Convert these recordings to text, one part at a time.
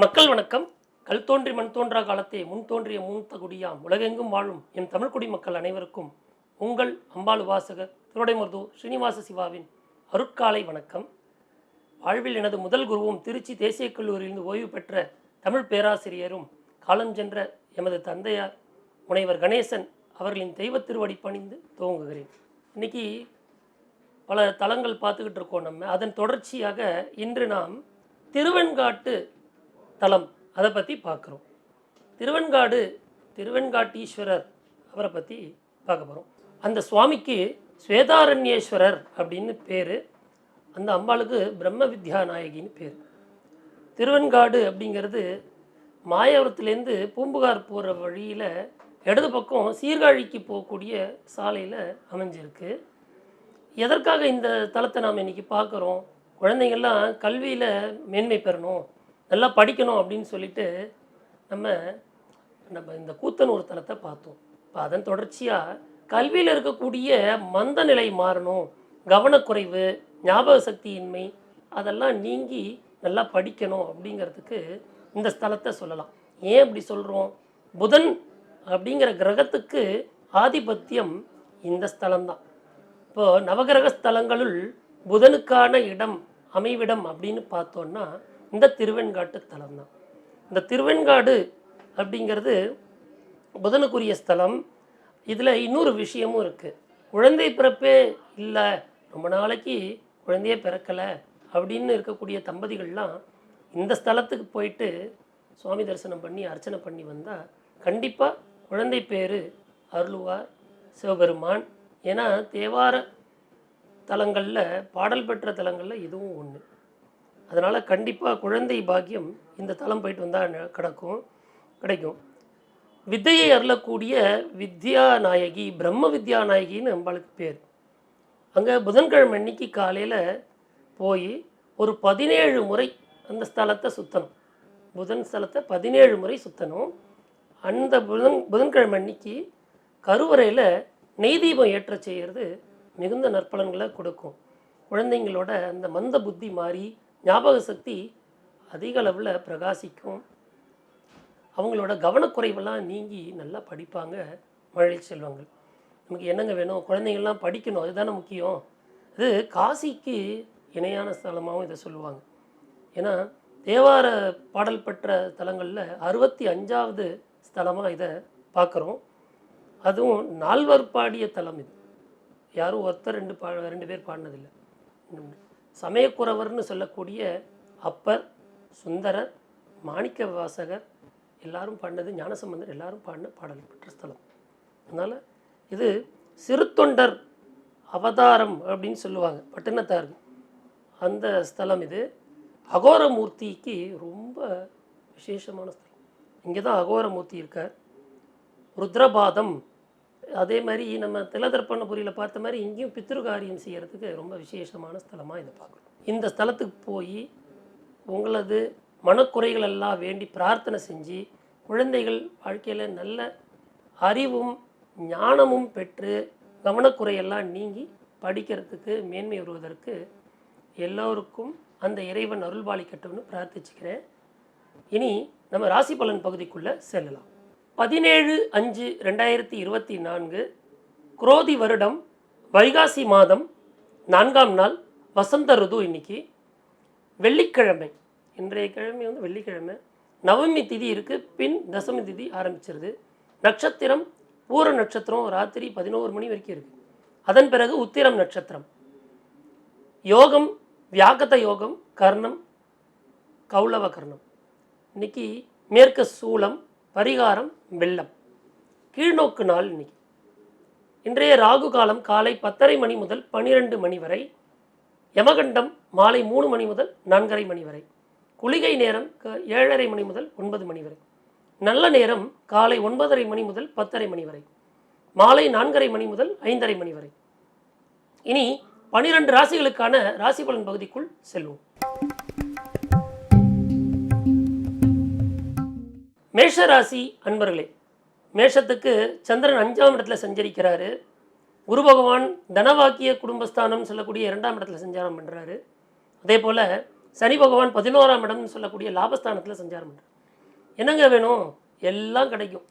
மக்கள் வணக்கம். கல் தோன்றி மண் தோன்றா காலத்தே முன் தோன்றிய மூத்த குடியாம் உலகெங்கும் வாழும் என் தமிழ் மக்கள் அனைவருக்கும் உங்கள் அம்பாள் உபாசகர் திருடைமருதூர் ஸ்ரீனிவாச சிவாவின் அருட்காலை வணக்கம். வாழ்வில் எனது முதல் குருவும் திருச்சி தேசிய கல்லூரியிலிருந்து ஓய்வு பெற்ற தமிழ் பேராசிரியரும் காலஞ்சென்ற எமது தந்தையார் முனைவர் கணேசன் அவர்களின் தெய்வத் திருவடி பணிந்து துவங்குகிறேன். இன்னைக்கு பல தலங்கள் பார்த்துக்கிட்டு இருக்கோம் நம்ம. அதன் தொடர்ச்சியாக இன்று நாம் திருவெண்காட்டு தலம். அதை பற்றி பார்க்குறோம். திருவெண்காடு திருவெண்காட்டீஸ்வரர் அவரை பற்றி பார்க்க போகிறோம் அந்த சுவாமிக்கு ஸ்வேதாரண்யேஸ்வரர் அப்படின்னு பேர். அந்த அம்பாளுக்கு பிரம்ம வித்யா நாயகின்னு பேர். திருவெண்காடு அப்படிங்கிறது மாயவரத்துலேருந்து பூம்புகார் போகிற வழியில் இடது பக்கம் சீர்காழிக்கு போகக்கூடிய சாலையில் அமைஞ்சிருக்கு. எதற்காக இந்த தளத்தை நாம் இன்னைக்கு பார்க்குறோம்? குழந்தைங்கள்லாம் கல்வியில் மேன்மை பெறணும். நல்லா படிக்கணும் அப்படின்னு சொல்லிட்டு நம்ம நம்ம இந்த கூத்தனூர் தலத்தை பார்த்தோம். இப்போ அதன் தொடர்ச்சியாக கல்வியில் இருக்கக்கூடிய மந்த நிலை மாறணும் கவனக்குறைவு ஞாபக சக்தியின்மை அதெல்லாம் நீங்கி நல்லா படிக்கணும் அப்படிங்கிறதுக்கு இந்த ஸ்தலத்தை சொல்லலாம். ஏன் அப்படி சொல்கிறோம் புதன் அப்படிங்கிற கிரகத்துக்கு ஆதிபத்தியம் இந்த ஸ்தலம்தான். இப்போது நவகிரக ஸ்தலங்களுள் புதனுக்கான இடம் அமைவிடம் அப்படின்னு பார்த்தோன்னா இந்த திருவெண்காட்டு தலம் தான் இந்த திருவெண்காடு அப்படிங்கிறது புதனுக்குரிய ஸ்தலம். இதில் இன்னொரு விஷயமும் இருக்குது குழந்தை பிறப்பே இல்லை ரொம்ப நாளைக்கு குழந்தையே பிறக்கலை அப்படின்னு இருக்கக்கூடிய தம்பதிகள்லாம் இந்த ஸ்தலத்துக்கு போயிட்டு சுவாமி தரிசனம் பண்ணி அர்ச்சனை பண்ணி வந்தால் கண்டிப்பாக குழந்தை பேர் அருளுவார் சிவபெருமான். ஏன்னா தேவார தலங்களில் பாடல் பெற்ற தலங்களில் இதுவும் ஒன்று அதனால் கண்டிப்பாக குழந்தை பாக்கியம் இந்த தலம் போயிட்டு வந்தால் கிடக்கும் கிடைக்கும். வித்தையை அருளக்கூடிய வித்யா நாயகி பிரம்ம வித்யா நாயகின்னு நம்மளுக்கு பேர். அங்கே புதன்கிழமை அன்னைக்கு காலையில் போய் ஒரு பதினேழு முறை அந்த ஸ்தலத்தை சுற்றணும் புதன் ஸ்தலத்தை பதினேழு முறை சுற்றணும் அந்த புதன் புதன்கிழமை அன்னைக்கு கருவறையில் நெய் தீபம் ஏற்ற செய்கிறது மிகுந்த நற்பலன்களை கொடுக்கும். குழந்தைங்களோட அந்த மந்த புத்தி மாறி ஞாபக சக்தி அதிக அளவில் பிரகாசிக்கும். அவங்களோட கவனக்குறைவெல்லாம் நீங்கி நல்லா படிப்பாங்க மழை செல்வங்கள். நமக்கு என்னங்க வேணும்? குழந்தைங்கள்லாம் படிக்கணும் அதுதானே முக்கியம். இது காசிக்கு இணையான ஸ்தலமாகவும் இதை சொல்லுவாங்க. ஏன்னா தேவார பாடல் பெற்ற தலங்களில் அறுபத்தி அஞ்சாவது ஸ்தலமாக இதை பார்க்குறோம். அதுவும் நால்வர் பாடிய தலம் இது. யாரும் ஒருத்தர் ரெண்டு பா ரெண்டு பேர் பாடினதில்லை. சமயக்குறவர்னு சொல்லக்கூடிய அப்பர் சுந்தரர் மாணிக்க வாசகர் எல்லாரும் பாடினது ஞானசம்பந்தர் எல்லாரும் பாடின பாடல் பெற்ற ஸ்தலம். அதனால் இது சிறுத்தொண்டர் அவதாரம் அப்படின்னு சொல்லுவாங்க பட்டினத்தார் அந்த ஸ்தலம் இது. அகோரமூர்த்திக்கு ரொம்ப விசேஷமான ஸ்தலம். இங்கே தான் அகோரமூர்த்தி இருக்கார். ருத்ரபாதம் அதே மாதிரி நம்ம திலதர்ப்பணபுரியில் பார்த்த மாதிரி இங்கேயும் பித்ருகாரியம் செய்கிறதுக்கு ரொம்ப விசேஷமான ஸ்தலமாக இதை பார்க்கணும் இந்த ஸ்தலத்துக்கு போய் உங்களது மனக்குறைகள் எல்லாம் வேண்டி பிரார்த்தனை செஞ்சு குழந்தைகள் வாழ்க்கையில் நல்ல அறிவும் ஞானமும் பெற்று கவனக்குறையெல்லாம் நீங்கி படிக்கிறதுக்கு மேன்மை வருவதற்கு எல்லோருக்கும் அந்த இறைவன் அருள்வாளிக்கட்டும்னு பிரார்த்திச்சுக்கிறேன். இனி நம்ம ராசி பலன் பகுதிக்குள்ளே செல்லலாம். பதினேழு அஞ்சு ரெண்டாயிரத்தி இருபத்தி நான்கு குரோதி வருடம் வைகாசி மாதம் நான்காம் நாள் வசந்த ருது இன்னைக்கு. வெள்ளிக்கிழமை இன்றைய கிழமை வந்து வெள்ளிக்கிழமை. நவமி திதி இருக்குது பின் தசமி திதி ஆரம்பிச்சிருது. நட்சத்திரம் பூர நட்சத்திரம் ராத்திரி பதினோரு மணி வரைக்கும் இருக்குது அதன் பிறகு உத்திரம் நட்சத்திரம். யோகம் வியாகத யோகம் கர்ணம் கௌளவ கர்ணம். இன்றைக்கி மேற்கு சூலம் பரிகாரம் வெள்ளம். கீழ்நோக்கு நாள் இன்னைக்கு இன்றைய ராகு காலம் காலை பத்தரை மணி முதல் பன்னிரெண்டு மணி வரை யமகண்டம் மாலை மூணு மணி முதல் நான்கரை மணி வரை குளிகை நேரம் க- ஏழரை மணி முதல் ஒன்பது மணி வரை நல்ல நேரம் காலை ஒன்பதரை மணி முதல் பத்தரை மணி வரை மாலை நான்கரை மணி முதல் ஐந்தரை மணி வரை. இனி பனிரெண்டு ராசிகளுக்கான ராசி பலன் பகுதிக்குள் செல்வோம். மேஷ ராசி அன்பர்களே மேஷத்துக்கு சந்திரன் அஞ்சாம் இடத்துல சஞ்சரிக்கிறாரு. குரு பகவான் தனவாக்கிய குடும்பஸ்தானம் சொல்லக்கூடிய இரண்டாம் இடத்துல சஞ்சாரம் பண்ணுறாரு அதே போல் சனி பகவான் பதினோராம் இடம்னு சொல்லக்கூடிய லாபஸ்தானத்தில் சஞ்சாரம் பண்ணுறாரு என்னங்க வேணும்? எல்லாம் கிடைக்கும்.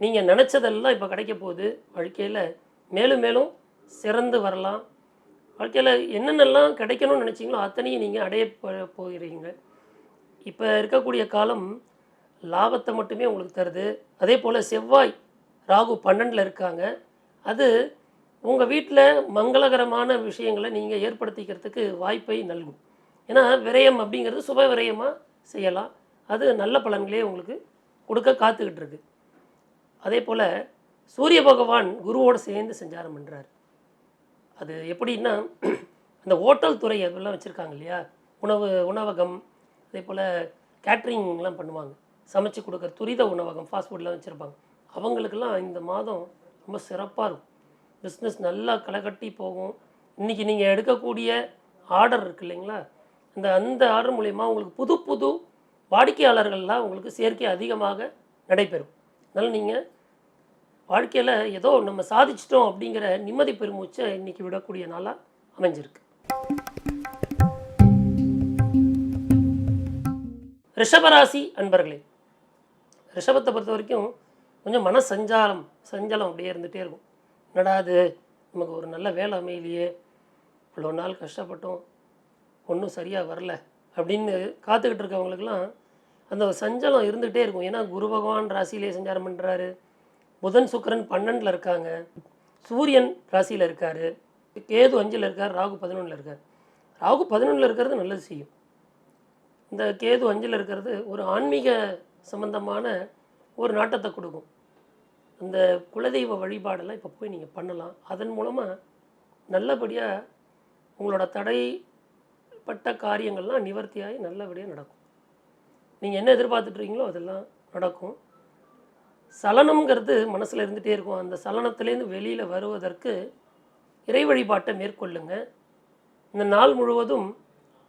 நீங்கள் நினச்சதெல்லாம் இப்போ கிடைக்க போகுது. வாழ்க்கையில் மேலும் மேலும் சிறந்து வரலாம். வாழ்க்கையில் என்னென்னலாம் கிடைக்கணும்னு நினச்சிங்களோ அத்தனையும் நீங்கள் அடைய போகிறீங்க. இப்போ இருக்கக்கூடிய காலம் லாபத்தை மட்டுமே உங்களுக்கு தருது. அதே போல் செவ்வாய் ராகு பன்னெண்டில் இருக்காங்க. அது உங்கள் வீட்டில் மங்களகரமான விஷயங்களை நீங்கள் ஏற்படுத்திக்கிறதுக்கு வாய்ப்பை நல்கும். ஏன்னா விரயம் அப்படிங்கிறது சுப விரயமாக செய்யலாம். அது நல்ல பலன்களே உங்களுக்கு கொடுக்க காத்துக்கிட்டு இருக்கு. அதே போல் சூரிய பகவான் குருவோடு சேர்ந்து சஞ்சாரம் பண்ணுறார் அது எப்படின்னா அந்த ஹோட்டல் துறை அதெல்லாம் வச்சுருக்காங்க இல்லையா? உணவு உணவகம் அதே போல் கேட்ரிங்லாம் பண்ணுவாங்க. சமைச்சு கொடுக்குற துரித உணவகம் ஃபாஸ்ட் ஃபுட்லாம் வச்சுருப்பாங்க. அவங்களுக்கெல்லாம் இந்த மாதம் ரொம்ப சிறப்பாக இருக்கும். பிஸ்னஸ் நல்லா களைகட்டி போகும். இன்றைக்கி நீங்கள் எடுக்கக்கூடிய ஆர்டர் இருக்கு இல்லைங்களா? இந்த அந்த ஆர்டர் மூலயமா உங்களுக்கு புது புது வாடிக்கையாளர்கள்லாம் உங்களுக்கு சேர்க்கை அதிகமாக நடைபெறும். அதனால் நீங்கள் வாழ்க்கையில் ஏதோ நம்ம சாதிச்சிட்டோம் அப்படிங்கிற நிம்மதி பெருமூச்சை இன்னைக்கு விடக்கூடிய நாளாக அமைஞ்சிருக்கு. ரிஷபராசி அன்பர்களே ரிஷபத்தை பொறுத்த வரைக்கும் கொஞ்சம் மன சஞ்சாரம் சஞ்சலம் அப்படியே இருந்துகிட்டே இருக்கும். என்னடா அது நமக்கு ஒரு நல்ல வேலை அமையிலேயே. இவ்வளோ நாள் கஷ்டப்பட்டோம். ஒன்றும் சரியாக வரல. அப்படின்னு காத்துக்கிட்டு இருக்கவங்களுக்கெல்லாம் அந்த சஞ்சலம் இருந்துகிட்டே இருக்கும். ஏன்னா குரு பகவான் ராசியிலே சஞ்சாரம் பண்ணுறாரு புதன் சுக்கரன் பன்னெண்டில் இருக்காங்க. சூரியன் ராசியில் இருக்கார். கேது அஞ்சில் இருக்கார். ராகு பதினொன்றில் இருக்கார். ராகு பதினொன்றில் இருக்கிறது நல்லது செய்யும். இந்த கேது அஞ்சில் இருக்கிறது ஒரு ஆன்மீக சம்பந்தமான ஒரு நாட்டத்தை கொடுக்கும். அந்த குலதெய்வ வழிபாடெல்லாம் இப்போ போய் நீங்கள் பண்ணலாம். அதன் மூலமாக நல்லபடியாக உங்களோட தடைப்பட்ட காரியங்கள்லாம் நிவர்த்தியாகி நல்லபடியாக நடக்கும். நீங்கள் என்ன எதிர்பார்த்துட்ருக்கீங்களோ அதெல்லாம் நடக்கும். சலனம்ங்கிறது மனசில் இருந்துகிட்டே இருக்கும். அந்த சலனத்திலேருந்து வெளியில் வருவதற்கு இறை வழிபாட்டை மேற்கொள்ளுங்க. இந்த நாள் முழுவதும்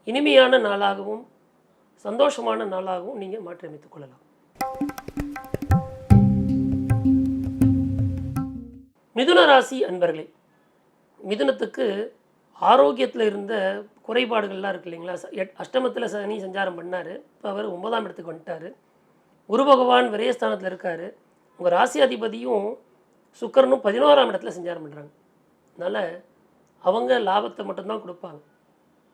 இனிமையான நாளாகவும் சந்தோஷமான நாளாகவும் நீங்கள் மாற்றியமைத்துக் கொள்ளலாம். மிதுன ராசி அன்பர்களே மிதுனத்துக்கு ஆரோக்கியத்தில் இருந்த குறைபாடுகள்லாம் இருக்கு இல்லைங்களா? ச- எட்- அஷ்டமத்தில் சனி சஞ்சாரம் பண்ணார். இப்போ அவர் ஒன்பதாம் இடத்துக்கு வந்துட்டார். குரு பகவான் விரயஸ்தானத்தில் இருக்கார். உங்கள் ராசி அதிபதியும் சுக்கரனும் பதினோராம் இடத்துல சஞ்சாரம் பண்ணுறாங்க அதனால் அவங்க லாபத்தை மட்டும்தான் கொடுப்பாங்க.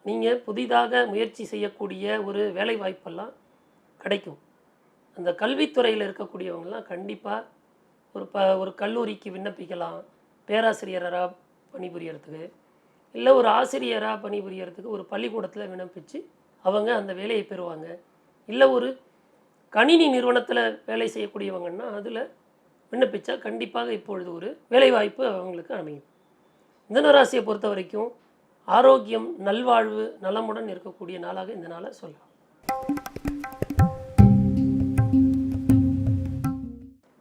நீங்கள் புதிதாக முயற்சி செய்யக்கூடிய ஒரு வேலை வாய்ப்பெல்லாம் கிடைக்கும். அந்த கல்வித்துறையில் இருக்கக்கூடியவங்கலாம் கண்டிப்பாக ஒரு ப ஒரு கல்லூரிக்கு விண்ணப்பிக்கலாம். பேராசிரியராக பணிபுரியறதுக்கு. இல்லை ஒரு ஆசிரியராக பணிபுரியறதுக்கு ஒரு பள்ளிக்கூடத்தில் விண்ணப்பித்து அவங்க அந்த வேலையை பெறுவாங்க. இல்லை ஒரு கணினி நிறுவனத்தில் வேலை செய்யக்கூடியவங்கன்னா அதில் விண்ணப்பித்தா கண்டிப்பாக இப்பொழுது ஒரு வேலைவாய்ப்பு அவங்களுக்கு அமையும். மிதுன ராசியை பொறுத்த வரைக்கும் ஆரோக்கியம் நல்வாழ்வு நலமுடன் இருக்கக்கூடிய நாளாக இந்த நாளை சொல்லலாம்.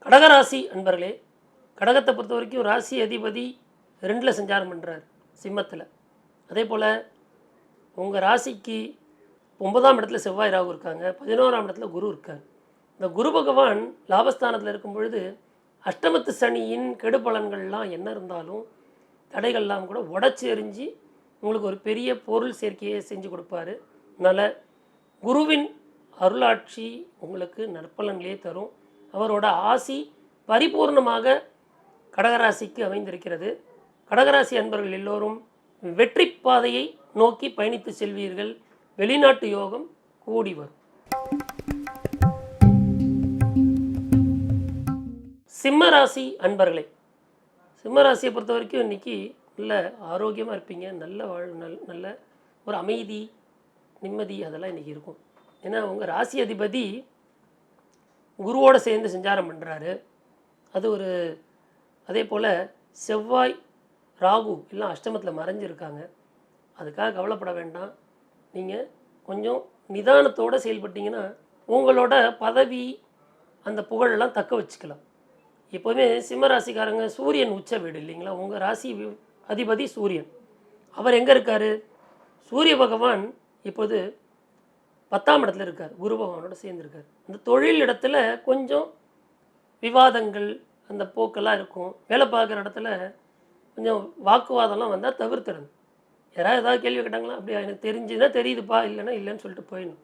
கடகராசி அன்பர்களே கடகத்தை பொறுத்த வரைக்கும் ராசி அதிபதி ரெண்டில் சஞ்சாரம் பண்ணுறார் சிம்மத்தில். அதே போல் உங்கள் ராசிக்கு ஒன்பதாம் இடத்துல செவ்வாய் ராகு இருக்காங்க பதினோராம் இடத்துல குரு இருக்கார். இந்த குரு பகவான் லாபஸ்தானத்தில் இருக்கும் பொழுது அஷ்டமத்து சனியின் கெடுபலன்கள்லாம் என்ன இருந்தாலும் தடைகள்லாம் கூட உடச்சி எறிஞ்சு உங்களுக்கு ஒரு பெரிய பொருள் சேர்க்கையை செஞ்சு கொடுப்பாரு. அதனால் குருவின் அருளாட்சி உங்களுக்கு நற்பலன்களே தரும். அவரோட ஆசி பரிபூர்ணமாக கடகராசிக்கு அமைந்திருக்கிறது. கடகராசி அன்பர்கள் எல்லோரும் வெற்றி பாதையை நோக்கி பயணித்து செல்வீர்கள். வெளிநாட்டு யோகம் கூடி வரும். சிம்மராசி அன்பர்களே சிம்மராசியை பொறுத்த வரைக்கும் இன்னைக்கு நல்ல ஆரோக்கியமாக இருப்பீங்க. நல்ல வாழ் நல் நல்ல ஒரு அமைதி நிம்மதி அதெல்லாம் இன்றைக்கி இருக்கும். ஏன்னா உங்கள் ராசி அதிபதி குருவோடு சேர்ந்து சஞ்சாரம் பண்ணுறாரு அது ஒரு அதே போல் செவ்வாய் ராகு எல்லாம் அஷ்டமத்தில் மறைஞ்சிருக்காங்க. அதுக்காக கவலைப்பட வேண்டாம். நீங்கள் கொஞ்சம் நிதானத்தோடு செயல்பட்டீங்கன்னா உங்களோட பதவி அந்த புகழெல்லாம் தக்க வச்சுக்கலாம். எப்போவுமே சிம்ம ராசிக்காரங்க சூரியன் உச்ச வீடு இல்லைங்களா? உங்கள் ராசி அதிபதி சூரியன். அவர் எங்கே இருக்கார்? சூரிய பகவான் இப்போது பத்தாம் இடத்துல இருக்கார் குரு பகவானோட சேர்ந்துருக்கார். அந்த தொழில் இடத்துல கொஞ்சம் விவாதங்கள் அந்த போக்கெல்லாம் இருக்கும். வேலை பார்க்குற இடத்துல கொஞ்சம் வாக்குவாதம்லாம் வந்தால் தவிர்த்துடணும். யாராவது ஏதாவது கேள்வி கேட்டாங்களா? அப்படியா எனக்கு தெரிஞ்சுன்னா தெரியுதுப்பா இல்லைன்னா இல்லைன்னு சொல்லிட்டு போயிடணும்.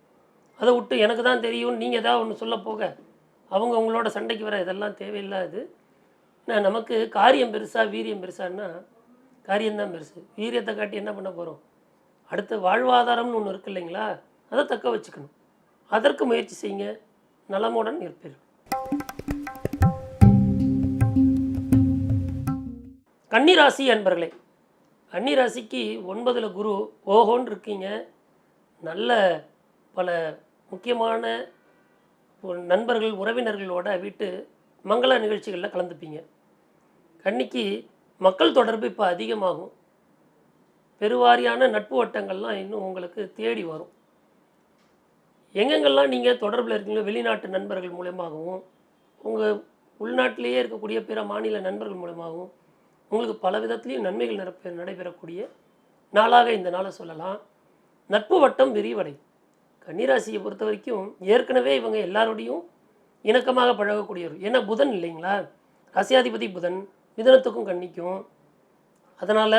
அதை விட்டு எனக்கு தான் தெரியும் நீங்கள் ஏதாவது ஒன்று சொல்ல போக அவங்க உங்களோட சண்டைக்கு வர இதெல்லாம் தேவையில்லாது. நான் நமக்கு காரியம் பெருசா வீரியம் பெருசான்னா காரியம்தான் பெருசு. வீரியத்தை காட்டி என்ன பண்ண போகிறோம் அடுத்து வாழ்வாதாரம்னு ஒன்று இருக்கு இல்லைங்களா? அதை தக்க வச்சுக்கணும். அதற்கு முயற்சி செய்யுங்க. நலமுடன் இருப்பீர்கள். கன்னிராசி அன்பர்களே கன்னிராசிக்கு ஒன்பதில் குரு ஓஹோன்னு இருக்கீங்க. நல்ல பல முக்கியமான நண்பர்கள் உறவினர்களோட வீட்டு மங்கள நிகழ்ச்சிகளில் கலந்துப்பீங்க. கன்னிக்கு மக்கள் தொடர்பு இப்போ அதிகமாகும். பெருவாரியான நட்பு வட்டங்கள்லாம் இன்னும் உங்களுக்கு தேடி வரும். எங்கெங்கெல்லாம் நீங்கள் தொடர்பில் இருக்கீங்களோ வெளிநாட்டு நண்பர்கள் மூலயமாகவும் உங்கள் உள்நாட்டிலேயே இருக்கக்கூடிய பிற மாநில நண்பர்கள் மூலமாகவும் உங்களுக்கு பல விதத்துலேயும் நன்மைகள் நிரப்ப நடைபெறக்கூடிய நாளாக இந்த நாளை சொல்லலாம். நட்பு வட்டம் விரிவடை கன்னிராசியை பொறுத்த வரைக்கும் ஏற்கனவே இவங்க எல்லாரோடையும் இணக்கமாக பழகக்கூடியவர். ஏன்னா புதன் இல்லைங்களா? ராசியாதிபதி புதன் மிதனத்துக்கும் கன்னிக்கும். அதனால்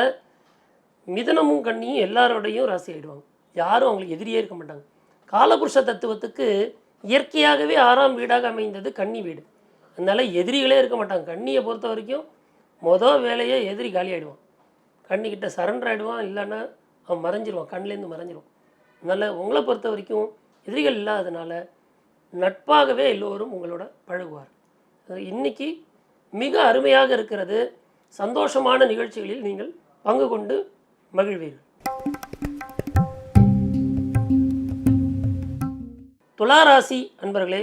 மிதனமும் கண்ணியும் எல்லாரோடையும் ராசி ஆயிடுவாங்க. யாரும் அவங்களுக்கு எதிரியே இருக்க மாட்டாங்க. காலபுருஷ தத்துவத்துக்கு இயற்கையாகவே ஆறாம் வீடாக அமைந்தது கன்னி வீடு. அதனால எதிரிகளே இருக்க மாட்டாங்க. கன்னியை பொறுத்த வரைக்கும் மொதல் வேலையே எதிரி காலி ஆகிடுவான் கண்ணிக்கிட்ட சரண்டர் ஆகிடுவான் இல்லைன்னா அவன் மறைஞ்சிருவான் கண்ணிலேருந்து மறைஞ்சிருவான். அதனால் உங்களை பொறுத்த வரைக்கும் எதிரிகள் இல்லாததுனால நட்பாகவே எல்லோரும் உங்களோட பழகுவார். அது இன்னைக்கு மிக அருமையாக இருக்கிறது. சந்தோஷமான நிகழ்ச்சிகளில் நீங்கள் பங்கு கொண்டு மகிழ்வீர்கள். துளாராசி அன்பர்களே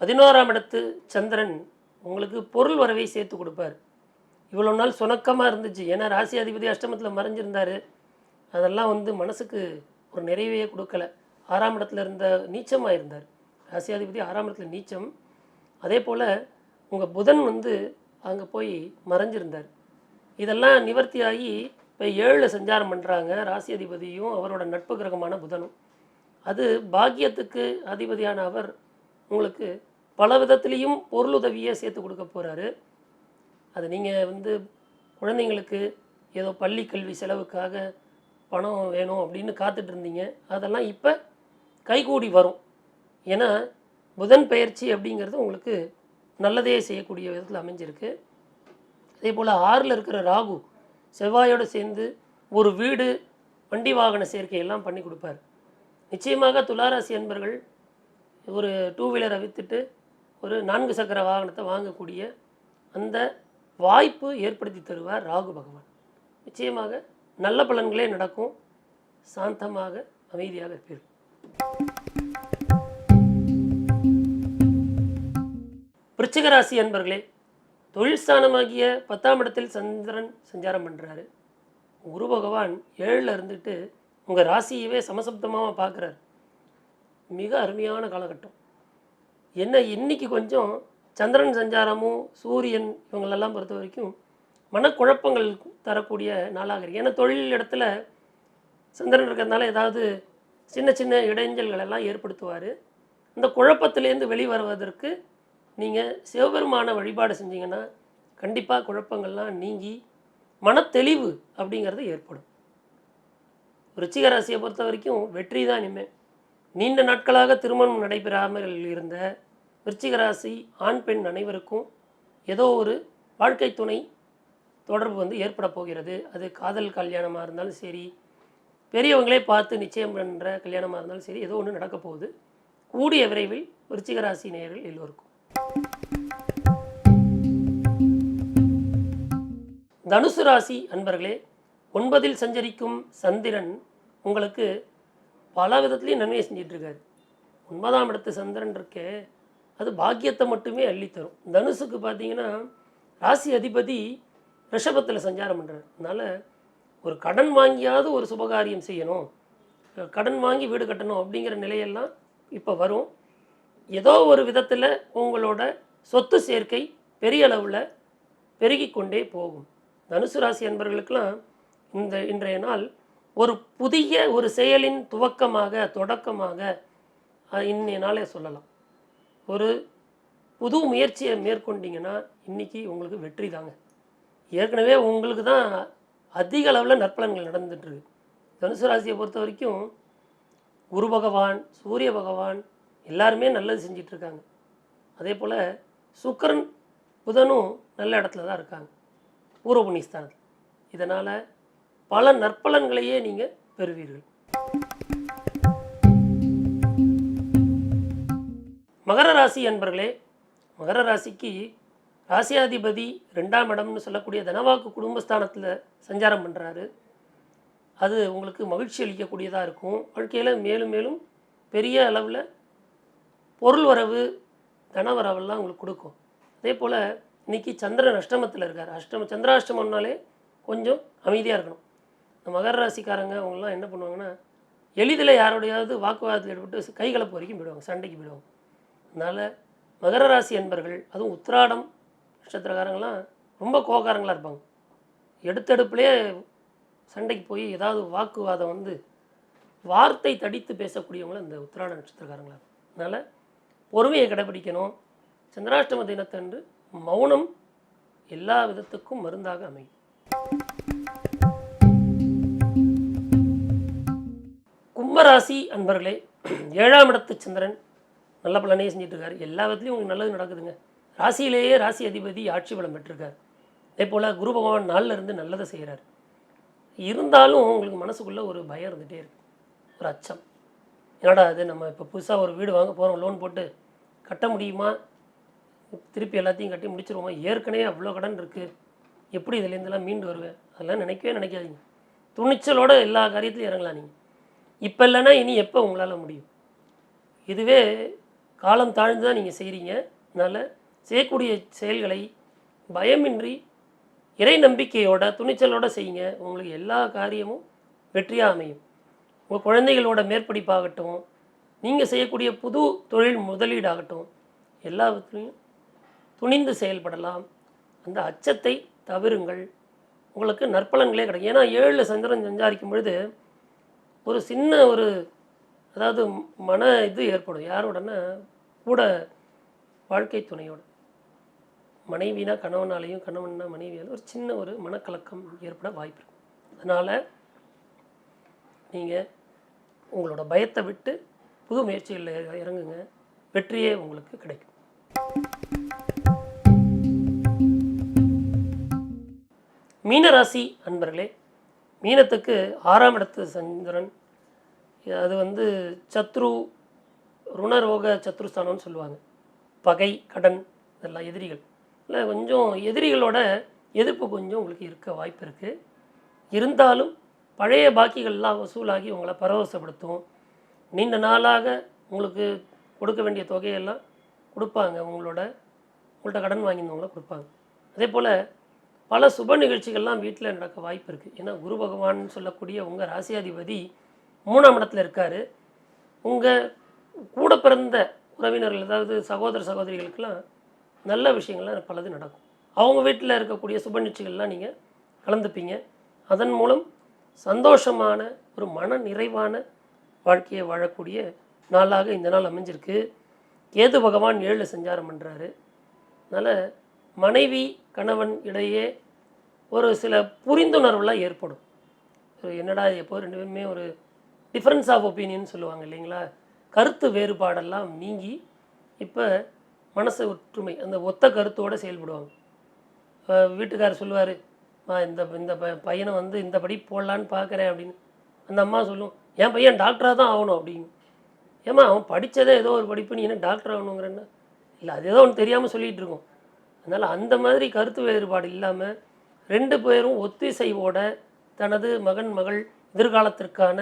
பதினோராம் இடத்து சந்திரன் உங்களுக்கு பொருள் வரவை சேர்த்து கொடுப்பார். இவ்வளோ நாள் சுணக்கமாக இருந்துச்சு. ஏன்னா ராசி அதிபதி அஷ்டமத்தில் மறைஞ்சிருந்தார். அதெல்லாம் வந்து மனசுக்கு ஒரு நிறைவையே கொடுக்கல. ஆறாம் இடத்துல இருந்த நீச்சமாக இருந்தார். ராசியாதிபதி ஆறாம் இடத்துல நீச்சம். அதே போல் உங்கள் புதன் வந்து அங்கே போய் மறைஞ்சிருந்தார். இதெல்லாம் நிவர்த்தியாகி இப்போ ஏழில் சஞ்சாரம் பண்ணுறாங்க ராசி அதிபதியும் அவரோட நட்பு கிரகமான புதனும். அது பாக்கியத்துக்கு அதிபதியான அவர் உங்களுக்கு பல விதத்துலேயும் பொருளுதவியை சேர்த்து கொடுக்க போகிறாரு அது நீங்கள் வந்து குழந்தைங்களுக்கு ஏதோ பள்ளி கல்வி செலவுக்காக பணம் வேணும் அப்படின்னு காத்துட்டு இருந்தீங்க அதெல்லாம் இப்போ கைகூடி வரும். ஏன்னா புதன் பயிற்சி அப்படிங்கிறது உங்களுக்கு நல்லதே செய்யக்கூடிய விதத்தில் அமைஞ்சிருக்கு. அதே போல் ஆறில் இருக்கிற ராகு செவ்வாயோடு சேர்ந்து ஒரு வீடு வண்டி வாகன சேர்க்கையெல்லாம் பண்ணி கொடுப்பார். நிச்சயமாக துளாராசி அன்பர்கள் ஒரு டூ வீலரை விற்றுட்டு ஒரு நான்கு சக்கர வாகனத்தை வாங்கக்கூடிய அந்த வாய்ப்பு ஏற்படுத்தி தருவார் ராகு பகவான். நிச்சயமாக நல்ல பலன்களே நடக்கும். சாந்தமாக அமைதியாக இருப்பீர்கள். விருச்சிக ராசி அன்பர்களே தொழில் ஸ்தானமாகிய பத்தாம் இடத்தில் சந்திரன் சஞ்சாரம் பண்ணுறாரு குரு பகவான் ஏழில் இருந்துட்டு உங்கள் ராசியவே சமசப்தமாக பார்க்குறாரு மிக அருமையான காலகட்டம். என்ன இன்னைக்கு கொஞ்சம் சந்திரன் சஞ்சாரமும் சூரியன் இவங்களெல்லாம் பொறுத்த வரைக்கும் மனக்குழப்பங்கள் தரக்கூடிய நாளாக இருக்குது ஏன்னா தொழில் இடத்துல சந்திரன் இருக்கிறதுனால ஏதாவது சின்ன சின்ன இடைஞ்சல்கள் எல்லாம் ஏற்படுத்துவார். இந்த குழப்பத்திலேருந்து வெளிவருவதற்கு நீங்கள் சிவபெருமான வழிபாடு செஞ்சீங்கன்னா கண்டிப்பாக குழப்பங்கள்லாம் நீங்கி மனத்தெளிவு அப்படிங்கிறது ஏற்படும். விருச்சிக ராசியை பொறுத்த வரைக்கும் வெற்றி தான் இனிமேல் நீண்ட நாட்களாக திருமணம் நடைபெறாமல் இருந்த விருச்சிக ராசி ஆண் பெண் அனைவருக்கும் ஏதோ ஒரு வாழ்க்கை துணை தொடர்பு வந்து ஏற்பட போகிறது. அது காதல் கல்யாணமாக இருந்தாலும் சரி பெரியவங்களே பார்த்து நிச்சயம் பண்ணுற கல்யாணமாக இருந்தாலும் சரி ஏதோ ஒன்று நடக்க போகுது. கூடிய விரைவில் விருச்சிக ராசி நேயர்கள் எல்லோருக்கும். தனுசு ராசி அன்பர்களே ஒன்பதில் சஞ்சரிக்கும் சந்திரன் உங்களுக்கு பல விதத்துலேயும் நன்மையை செஞ்சிட்ருக்காரு. ஒன்பதாம் இடத்து சந்திரன் இருக்கே அது பாக்கியத்தை மட்டுமே அள்ளித்தரும். தனுசுக்கு பார்த்தீங்கன்னா ராசி அதிபதி ரிஷபத்தில் சஞ்சாரம் பண்ணுறாரு அதனால் ஒரு கடன் வாங்கியாவது ஒரு சுபகாரியம் செய்யணும். கடன் வாங்கி வீடு கட்டணும் அப்படிங்கிற நிலையெல்லாம் இப்போ வரும். ஏதோ ஒரு விதத்தில் உங்களோட சொத்து சேர்க்கை பெரிய அளவில் பெருகி கொண்டே போகும். தனுசு ராசி அன்பர்களுக்கெல்லாம் இந்த இன்றைய நாள் ஒரு புதிய ஒரு செயலின் துவக்கமாக தொடக்கமாக இன்றைய நாளே சொல்லலாம். ஒரு புது முயற்சியை மேற்கொண்டீங்கன்னா இன்னைக்கு உங்களுக்கு வெற்றி தாங்க. ஏற்கனவே உங்களுக்கு தான் அதிக அளவில் நற்பலன்கள் நடந்துட்டுருக்கு. தனுசு ராசியை பொறுத்த வரைக்கும் குரு பகவான் சூரிய பகவான் எல்லாருமே நல்லது செஞ்சிட்ருக்காங்க. அதே போல் சுக்கரன் புதனும் நல்ல இடத்துல தான் இருக்காங்க. பூர்வ புண்ணியஸ்தானத்தில் இதனால் பல நற்பலன்களையே நீங்கள் பெறுவீர்கள். மகர ராசி அன்பர்களே மகர ராசிக்கு ராசியாதிபதி ரெண்டாம் இடம்னு சொல்லக்கூடிய தனவாக்கு குடும்பஸ்தானத்தில் சஞ்சாரம் பண்ணுறாரு அது உங்களுக்கு மகிழ்ச்சி அளிக்கக்கூடியதாக இருக்கும். வாழ்க்கையில் மேலும் மேலும் பெரிய அளவில் பொருள் வரவு தன வரவெல்லாம் உங்களுக்கு கொடுக்கும். அதே போல் இன்னைக்கு சந்திரன் அஷ்டமத்தில் இருக்கார். அஷ்டம சந்திராஷ்டமம்னாலே கொஞ்சம் அமைதியாக இருக்கணும். இந்த மகர ராசிக்காரங்க அவங்கெல்லாம் என்ன பண்ணுவாங்கன்னா எளிதில் யாரோடையாவது வாக்குவாதத்தில் ஈடுபட்டு கைகலப்பு வரைக்கும் போயிடுவாங்க சண்டைக்கு போயிடுவாங்க. அதனால் மகர ராசி என்பர்கள் அதுவும் உத்திராடம் நட்சத்திரக்காரங்களாம் ரொம்ப கோகாரங்களாக இருப்பாங்க. எடுத்தெடுப்புலேயே சண்டைக்கு போய் ஏதாவது வாக்குவாதம் வந்து வார்த்தை தடித்து பேசக்கூடியவங்களும் இந்த உத்திராட நட்சத்திரக்காரங்களாக அதனால் பொறுமையை கடைபிடிக்கணும். சந்திராஷ்டம தினத்தன்று மௌனம் எல்லா விதத்துக்கும் மருந்தாக அமையும். கும்பராசி அன்பர்களே ஏழாம் இடத்து சந்திரன் நல்ல பலனே செஞ்சுட்டு இருக்காரு எல்லா விதத்துலையும் உங்களுக்கு நல்லது நடக்குதுங்க. ராசியிலேயே ராசி அதிபதி ஆட்சி பலம் பெற்றிருக்கார். அதே போல் குரு பகவான் நாளில் இருந்து நல்லதை செய்கிறார் இருந்தாலும் உங்களுக்கு மனசுக்குள்ளே ஒரு பயம் இருந்துகிட்டே இருக்கு. ஒரு அச்சம். என்னடா அது நம்ம இப்போ புதுசாக ஒரு வீடு வாங்க போகிறோம் லோன் போட்டு கட்ட முடியுமா? திருப்பி எல்லாத்தையும் கட்டி முடிச்சிருவோமா? ஏற்கனவே அவ்வளோ கடன் இருக்குது எப்படி இதுலேருந்துலாம் மீண்டு வருவேன்? அதெல்லாம் நினைக்கவே நினைக்காதீங்க. துணிச்சலோட எல்லா காரியத்திலையும் இறங்கலாம் நீங்கள் இப்போ இல்லைன்னா இனி எப்போ உங்களால் முடியும்? இதுவே காலம் தாழ்ந்து தான் நீங்கள் செய்கிறீங்க அதனால் செய்யக்கூடிய செயல்களை பயமின்றி இறை நம்பிக்கையோட துணிச்சலோடு செய்யுங்க. உங்களுக்கு எல்லா காரியமும் வெற்றியாக அமையும். உங்கள் குழந்தைகளோட மேற்படிப்பாகட்டும் நீங்கள் செய்யக்கூடிய புது தொழில் முதலீடாகட்டும் எல்லாவற்றையும் துணிந்து செயல்படலாம். அந்த அச்சத்தை தவிருங்கள். உங்களுக்கு நற்பலன்களே கிடைக்கும். ஏன்னா ஏழில் சந்திரன் சஞ்சாரிக்கும் பொழுது ஒரு சின்ன ஒரு அதாவது மன இது ஏற்படும். யாரோடனா கூட வாழ்க்கை துணையோட. மனைவினா கணவனாலேயும் கணவன்னா மனைவியால் ஒரு சின்ன ஒரு மனக்கலக்கம் ஏற்பட வாய்ப்பு இருக்கும். அதனால் நீங்கள் உங்களோட பயத்தை விட்டு புது முயற்சிகளில் இறங்குங்க. வெற்றியே உங்களுக்கு கிடைக்கும். மீனராசி அன்பர்களே மீனத்துக்கு ஆறாம் இடத்து சந்திரன். அது வந்து சத்ரு ருணரோக சத்ருஸ்தானம்னு சொல்லுவாங்க. பகை கடன் இதெல்லாம் எதிரிகள். இல்லை கொஞ்சம் எதிரிகளோட எதிர்ப்பு கொஞ்சம் உங்களுக்கு இருக்க வாய்ப்பு இருக்குது இருந்தாலும் பழைய பாக்கிகள்லாம் வசூலாகி உங்களை பரவசப்படுத்தும். நீண்ட நாளாக உங்களுக்கு கொடுக்க வேண்டிய தொகையெல்லாம் கொடுப்பாங்க. உங்களோட உங்கள்கிட்ட கடன் வாங்கியிருந்தவங்கள கொடுப்பாங்க. அதே போல் பல சுப நிகழ்ச்சிகள்லாம் வீட்டில் நடக்க வாய்ப்பு இருக்குது ஏன்னா குரு பகவான் சொல்லக்கூடிய உங்கள் ராசியாதிபதி மூணாம் இடத்துல இருக்கார். உங்கள் கூட பிறந்த உறவினர்கள் அதாவது சகோதர சகோதரிகளுக்கெல்லாம் நல்ல விஷயங்கள்லாம் பலது நடக்கும். அவங்க வீட்டில் இருக்கக்கூடிய சுப நிகழ்ச்சிகள்லாம் நீங்கள் கலந்துப்பீங்க. அதன் மூலம் சந்தோஷமான ஒரு மன நிறைவான வாழ்க்கையை வாழக்கூடிய நாளாக இந்த நாள் அமைஞ்சிருக்கு. கேது பகவான் ஏழு சஞ்சாரம் பண்ணுறாரு அதனால் மனைவி கணவன் இடையே ஒரு சில புரிந்துணர்வுலாம் ஏற்படும். ஒரு என்னடா எப்போ ரெண்டு பேருமே ஒரு டிஃப்ரென்ஸ் ஆஃப் ஒப்பீனியன் சொல்லுவாங்க இல்லைங்களா? கருத்து வேறுபாடெல்லாம் நீங்கி இப்போ மனசு ஒற்றுமை அந்த ஒத்த கருத்தோடு செயல்படுவாங்க. வீட்டுக்கார் வீட்டுக்காரர் சொல்லுவார் இந்த இந்த ப- பையனை வந்து இந்த படி போடலான்னு பார்க்குறேன் அப்படின்னு. அந்த அம்மா சொல்லும் என் பையன் டாக்டராக தான் ஆகணும் அப்படின்னு. ஏம்மா அவன் படித்ததே ஏதோ ஒரு படிப்பு நீ என்ன டாக்டர் ஆகணுங்கிறன்னா? இல்லை அது ஏதோ ஒன்று தெரியாமல் சொல்லிகிட்டு இருக்கோம். அதனால் அந்த மாதிரி கருத்து வேறுபாடு இல்லாமல் ரெண்டு பேரும் ஒத்திசைவோட தனது மகன் மகள் எதிர்காலத்திற்கான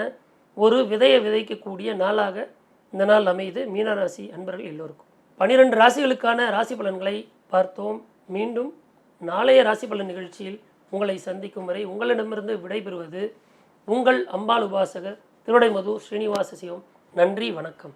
ஒரு விதையை விதைக்கக்கூடிய நாளாக இந்த நாள் அமைது மீனராசி அன்பர்கள் எல்லோருக்கும். பனிரெண்டு ராசிகளுக்கான ராசி பலன்களை பார்த்தோம். மீண்டும் நாளைய ராசி பலன் நிகழ்ச்சியில் உங்களை சந்திக்கும் வரை உங்களிடமிருந்து விடைபெறுவது உங்கள் அம்பாள் உபாசகர் திருடைமது ஸ்ரீனிவாச சிவம் நன்றி வணக்கம்.